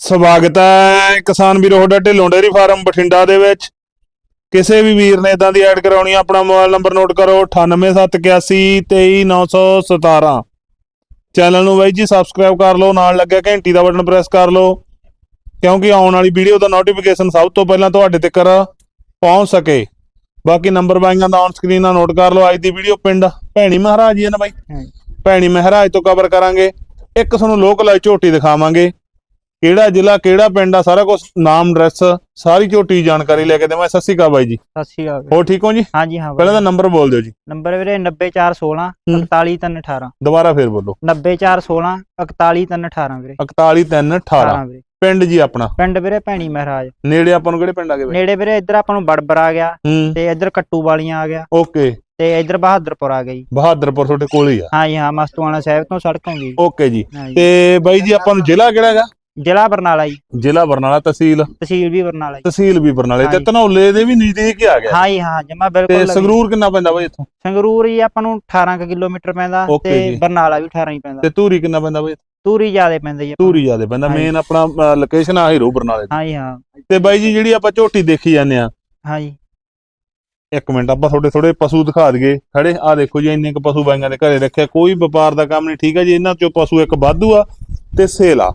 ਸਵਾਗਤ ਹੈ ਕਿਸਾਨ ਵੀਰੋ ਤੁਹਾਡਾ ਢਿੱਲੋਂ ਡੇਅਰੀ ਫਾਰਮ ਬਠਿੰਡਾ ਦੇ ਵਿੱਚ। ਕਿਸੇ ਵੀ ਵੀਰ ਨੇ ਇਦਾਂ ਦੀ ਐਡ ਕਰਾਉਣੀ ਆ, ਆਪਣਾ ਮੋਬਾਈਲ ਨੰਬਰ ਨੋਟ ਕਰੋ 9871823917 ਚੈਨਲ ਨੂੰ ਬਾਈ ਜੀ ਸਬਸਕ੍ਰਾਈਬ ਕਰ ਲਓ ਨਾਲ ਲੱਗਿਆ ਘੰਟੀ ਦਾ ਬਟਨ ਪ੍ਰੈਸ ਕਰ ਲਓ ਕਿਉਂਕਿ ਆਉਣ ਵਾਲੀ ਵੀਡੀਓ ਦਾ ਨੋਟੀਫਿਕੇਸ਼ਨ ਸਭ ਤੋਂ ਪਹਿਲਾਂ ਤੁਹਾਡੇ ਤੱਕ ਪਹੁੰਚ ਸਕੇ। ਬਾਕੀ ਨੰਬਰ ਬਾਈਆਂ ਦਾ ਔਨ ਸਕਰੀਨ ਨਾਲ ਨੋਟ ਕਰ ਲਓ ਅੱਜ ਦੀ ਵੀਡੀਓ ਪਿੰਡ ਭੈਣੀ ਮਹਾਰਾਜ ਜੀ ਨਾ ਬਾਈ? ਭੈਣੀ ਮਹਾਰਾਜ ਤੋਂ ਕਵਰ ਕਰਾਂਗੇ। ਇੱਕ ਤੁਹਾਨੂੰ ਲੋਕ ਲਾਈ ਝੋਟੀ ਦਿਖਾਵਾਂਗੇ। ਕਿਹੜਾ ਜ਼ਿਲ੍ਹਾ ਕਿਹੜਾ ਪਿੰਡ ਆ ਸਾਰਾ ਕੁਝ ਨਾਮ ਐਡਰੈਸ ਸਾਰੀ ਝੋਟੀ ਜਾਣਕਾਰੀ ਲੈ ਕੇ ਦੇਵਾਂ ਸਤਿ ਸ਼੍ਰੀ ਅਕਾਲ ਬਾਈ ਜੀ। ਸਤਿ ਸ਼੍ਰੀ ਅਕਾਲ। ਹੋਰ ਠੀਕ ਹੋ ਜੀ? ਹਾਂਜੀ ਹਾਂ ਪਹਿਲਾਂ ਤਾਂ ਨੰਬਰ ਬੋਲ ਦਿਓ ਜੀ। ਨੰਬਰ ਵੀਰੇ 90416 ਹੂੰ। 41318 ਦੁਬਾਰਾ ਫੇਰ ਬੋਲੋ। 90416 41318 ਵੀਰੇ। 41318 18 ਵੀਰੇ। ਪਿੰਡ ਜੀ ਆਪਣਾ? ਪਿੰਡ ਵੀਰੇ ਭੈਣੀ ਮਹਾਰਾਜ। ਨੇੜੇ ਆਪਾਂ ਨੂੰ ਕਿਹੜੇ ਪਿੰਡ ਆ ਗਏ ਨੇੜੇ ਵੀਰੇ ਇੱਧਰ ਆਪਾਂ ਨੂੰ ਬੜਬਰ ਆ ਗਿਆ। ਹੂੰ। ਤੇ ਇੱਧਰ ਕੱਟੂ ਵਾਲੀਆਂ ਆ ਗਿਆ। ਓਕੇ। ਤੇ ਇੱਧਰ ਬਹਾਦਰਪੁਰ ਆ ਜੀ। ਬਹਾਦਰਪੁਰ ਤੁਹਾਡੇ ਕੋਲ ਹੀ ਆ। ਹਾਂਜੀ ਹਾਂ ਮਸਤੂਆਣਾ ਸਾਹਿਬ ਤੋਂ ਸੜਕ ਆਉਂਦੀ ਜੀ। ਓਕੇ ਜੀ। ਤੇ ਬਾਈ ਜੀ ਆਪਾਂ ਨੂੰ ਜ਼ਿਲ੍ਹਾ ਕਿਹੜਾ ਹੈਗਾ? ਜ਼ਿਲ੍ਹਾ ਬਰਨਾਲਾ ਜੀ। ਜ਼ਿਲ੍ਹਾ ਬਰਨਾਲਾ ਤਹਿਸੀਲ। ਤਹਿਸੀਲ ਵੀ ਬਰਨਾਲਾ ਜੀ। ਤਹਿਸੀਲ ਵੀ ਬਰਨਾਲੇ ਤੇ। ਧਨੌਲੇ ਦੇ ਵੀ ਨਜ਼ਦੀਕ ਹੀ ਆ ਗਿਆ। ਹਾਂਜੀ ਹਾਂ ਜਮਾ ਤੇ ਬਿਲਕੁਲ ਲੱਗੀ। ਸੰਗਰੂਰ ਕਿੰਨਾ ਪੈਂਦਾ ਬਾਈ ਇੱਥੋਂ? ਸੰਗਰੂਰ ਜੀ ਆਪਾਂ ਨੂੰ 18 ਕੁ ਕਿਲੋਮੀਟਰ ਪੈਂਦਾ ਤੇ ਜੀ। ਬਰਨਾਲਾ ਵੀ 18 ਹੀ ਪੈਂਦਾ। ਤੇ ਧੂਰੀ ਕਿੰਨਾ ਪੈਂਦਾ ਬਾਈ ਤੂਰੀ ਜ਼ਿਆਦੇ ਪੈਂਦਾ ਜੀ। ਧੂਰੀ ਜਿਆਦੇ ਪੈਂਦਾ। ਮੇਨ ਆਪਣਾ ਲੋਕੇਸ਼ਨ ਆ ਹੀਰੋ ਬਰਨਾਲੇ ਦੀ। ਹਾਂਜੀ ਹਾਂ। ਤੇ ਬਾਈ ਜੀ ਜਿਹੜੀ ਆਪਾਂ ਝੋਟੀ ਦੇਖੀ ਜਾਂਦੇ ਆ। ਹਾਂਜੀ। ਇੱਕ ਮਿੰਟ ਆਪਾਂ ਤੁਹਾਡੇ ਥੋੜੇ ਪਸ਼ੂ ਦਿਖਾ ਦਈਏ। ਖੜੇ ਆ ਦੇਖੋ ਜੀ ਇੰਨੇ ਕੁ ਪਸ਼ੂ ਬਾਈਆਂ ਦੇ ਘਰੇ ਰੱਖਿਆ। ਕੋਈ ਵਪਾਰ ਦਾ ਕੰਮ ਨਹੀਂ ਠੀਕ ਹੈ ਜੀ। ਇਹਨਾਂ ਚੋਂ ਪਸ਼ੂ ਇੱਕ ਵਾਧੂ ਆ ਤੇ ਸੇਲ ਆ।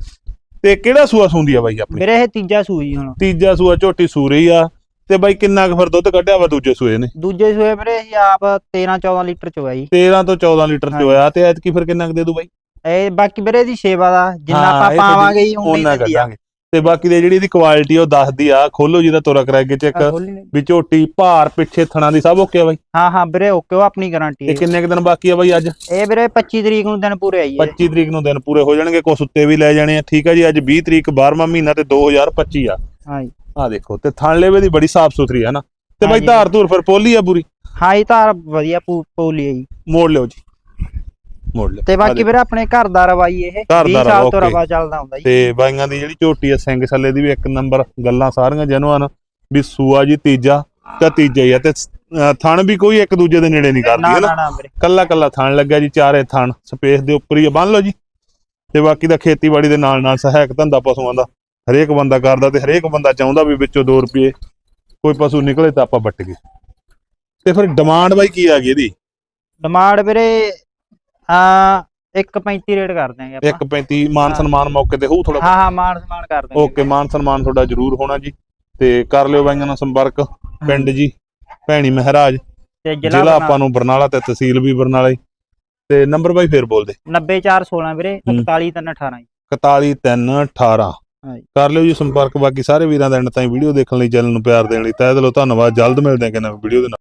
ਤੇ ਕਿਹੜਾ ਸੂਆ ਸੁੰਦੀ ਆ ਬਾਈ ਆਪਣੀ? ਵੀਰੇ ਇਹ ਤੀਜਾ ਸੂਈ ਹੁਣ। ਤੀਜਾ ਸੂਆ ਝੋਟੀ ਸੂਰੀ ਆ ਤੇ ਬਾਈ ਕਿੰਨਾ ਕੁ ਫਿਰ ਦੁੱਧ ਕੱਢਿਆ ਵਾ ਦੂਜੇ ਸੂਏ ਨੇ? ਦੂਜੇ ਸੂਏ ਵੀਰੇ ਅਸੀਂ ਆਪ 13 14 ਲੀਟਰ ਚ ਹੋਇਆ ਜੀ। 13 ਤੋਂ 14 ਲੀਟਰ ਚ ਹਾਂਜੀ। ਹੋਇਆ ਤੇ ਐਤਕੀ ਫਿਰ ਕਿੰਨਾ ਕੁ ਦੇ ਦੂ ਬਾਈ? ਇਹ ਬਾਕੀ ਵੀਰੇ ਦੀ ਸੇਵਾ ਦਾ ਜਿੰਨਾ ਹਾਂ, ਆਪਾਂ ਇਹ ਪਾਵਾਂਗੇ ਜੀ ਉਨੀ ਉਹਨਾਂ ਦਿੰਦੀ ਆ ਕੱਢਾਂਗੇ। ਤੇ ਬਾਕੀ ਦੇ ਜਿਹੜੀ ਇਹਦੀ ਕੁਆਲਿਟੀ ਉਹ ਦੱਸਦੀ ਆ। ਖੋਲੋ ਜਿਹਦਾ ਤੋਰਾ ਕਰਾ ਕੇ ਚੈੱਕ। ਆਹ ਖੋਲੀ ਨੇ। ਵੀ ਝੋਟੀ ਭਾਰ ਪਿੱਛੇ ਥਣਾ ਦੀ ਸਭ ਓਕੇ ਆ ਬਾਈ? ਹਾਂ ਹਾਂ ਵੀਰੇ ਓਕੇ ਉਹ ਆਪਣੀ ਗਾਰੰਟੀ ਤੇ ਹੈ। ਕਿੰਨੇ ਕੁ ਦਿਨ ਬਾਕੀ ਆ ਬਾਈ ਅੱਜ? ਇਹ ਵੀਰੇ 25 ਤਰੀਕ ਨੂੰ ਦਿਨ ਪੂਰੇ ਆਈ ਹੈ। 25 ਤਰੀਕ ਨੂੰ ਦਿਨ ਪੂਰੇ ਹੋ ਜਾਣਗੇ ਕੁਛ ਉੱਤੇ ਵੀ ਲੈ ਜਾਣੇ ਆ। ਠੀਕ ਆ ਜੀ ਅੱਜ 20 ਤਰੀਕ 12ਵਾਂ ਮਹੀਨਾ ਤੇ 2025 ਆ। ਹਾਂ ਜੀ। ਆ ਦੇਖੋ ਤੇ ਥਣ ਲੇਵੇ ਦੀ ਬੜੀ ਸਾਫ਼ ਸੁਥਰੀ ਆ ਨਾ ਤੇ ਬਾਈ ਹਾਂਜੀ। ਧਾਰ ਧੂਰ ਫਿਰ ਪੋਲੀ ਆ ਪੂਰੀ? ਹਾਂ ਇਹ ਤਾਂ ਵਧੀਆ ਪੂ- ਪੋਲੀ ਹੈ ਜੀ। ਮੋੜ ਲਿਓ ਜੀ। ਮੋੜ ਤੇ ਬਾਕੀ। ਵੀਰੇ ਆਪਣੇ ਘਰ ਦਾ ਰਵਾਈ ਇਹ ਦਾ 20 ਸਾਲ ਤੋਂ ਰਵਾ, ਚੱਲਦਾ ਹੁੰਦਾ ਜੀ। ਤੇ ਬਾਈਆਂ ਦੀ ਜਿਹੜੀ ਝੋਟੀ ਆ ਸਿੰਘ ਛੱਲੇ ਦੀ ਵੀ ਇੱਕ ਨੰਬਰ ਗੱਲਾਂ ਸਾਰੀਆਂ ਜੈਨੂਅਨ। ਵੀ ਸੂਆ ਜੀ ਤੀਜਾ ਤਾਂ ਤੀਜਾ ਹੀ ਆ। ਤੇ ਥਣ ਵੀ ਕੋਈ ਇੱਕ ਦੂਜੇ ਦੇ ਨੇੜੇ ਨਹੀਂ ਕਰਦੀ ਹੈ ਨਾ? ਕੱਲਾ ਕੱਲਾ ਥਣ ਲੱਗਿਆ ਜੀ ਚਾਰੇ ਥਣ। ਸਪੇਸ ਦੇ ਉੱਪਰ ਹੀ ਬੰਨ ਲਓ ਜੀ। ਤੇ ਬਾਕੀ ਦਾ ਖੇਤੀਬਾੜੀ ਦੇ ਨਾਲ ਨਾਲ ਸਹਾਇਕ ਧੰਦਾ ਪਸ਼ੂਆਂ ਦਾ। ਹਰੇਕ ਬੰਦਾ ਕਰਦਾ ਤੇ ਹਰੇਕ ਬੰਦਾ ਚਾਹੁੰਦਾ ਵੀ ਵਿੱਚੋਂ 2 ਰੁਪਏ ਕੋਈ ਪਸ਼ੂ ਨਿਕਲੇ ਤਾਂ ਆਪਾਂ ਵੱਟ ਗਏ। ਤੇ ਫਿਰ ਡਿਮਾਂਡ ਬਾਈ ਕੀ ਆ ਗਈ ਇਹਦੀ? ਡਿਮਾਂਡ ਵੀਰੇ ਆ 1.35 ਰੇਟ ਕਰ ਦਿਆਂਗੇ ਆਪਾਂ। 1.35 ਮਾਨ ਹਾਂ। ਸਨਮਾਨ ਮੌਕੇ ਤੇ ਹੋਊ ਥੋੜਾ ਹਾਂ ਹਾਂ ਮਾਨ ਸਮਾਨ ਕਰ ਦਿਆਂਗੇ। ਓਕੇ ਮਾਨ ਸਨਮਾਨ ਤੁਹਾਡਾ ਜ਼ਰੂਰ ਹੋਣਾ ਜੀ। ਤੇ ਕਰ ਲਿਓ ਬਾਈਆਂ ਨਾਲ ਸੰਪਰਕ ਪਿੰਡ ਜੀ ਭੈਣੀ ਮਹਾਰਾਜ। ਤੇ ਜ਼ਿਲ੍ਹਾ ਆਪਾਂ ਨੂੰ ਬਰਨਾਲਾ ਤੇ ਤਹਿਸੀਲ ਵੀ ਬਰਨਾਲਾ ਹੀ। ਤੇ ਨੰਬਰ ਬਾਈ ਫੇਰ ਬੋਲ ਦੇ 90416 ਵੀਰੇ ਹੂੰ। 41318 ਜੀ। 41318 ਹਾਂਜੀ। ਕਰ ਲਿਓ ਜੀ ਸੰਪਰਕ ਬਾਕੀ ਸਾਰੇ ਵੀਰਾਂ ਦਾ ਐਂਡ ਤਾਈਂ ਵੀਡੀਓ ਦੇਖਣ ਲਈ ਚੈਨਲ ਨੂੰ ਪਿਆਰ ਦੇਣ ਲਈ ਤਹਿ ਦਿਲੋਂ ਧੰਨਵਾਦ। ਜਲਦ ਮਿਲਦੇ ਹਾਂ ਕਿ ਨਵੀਂ ਵੀਡੀਓ ਦੇ ਨਾਲ।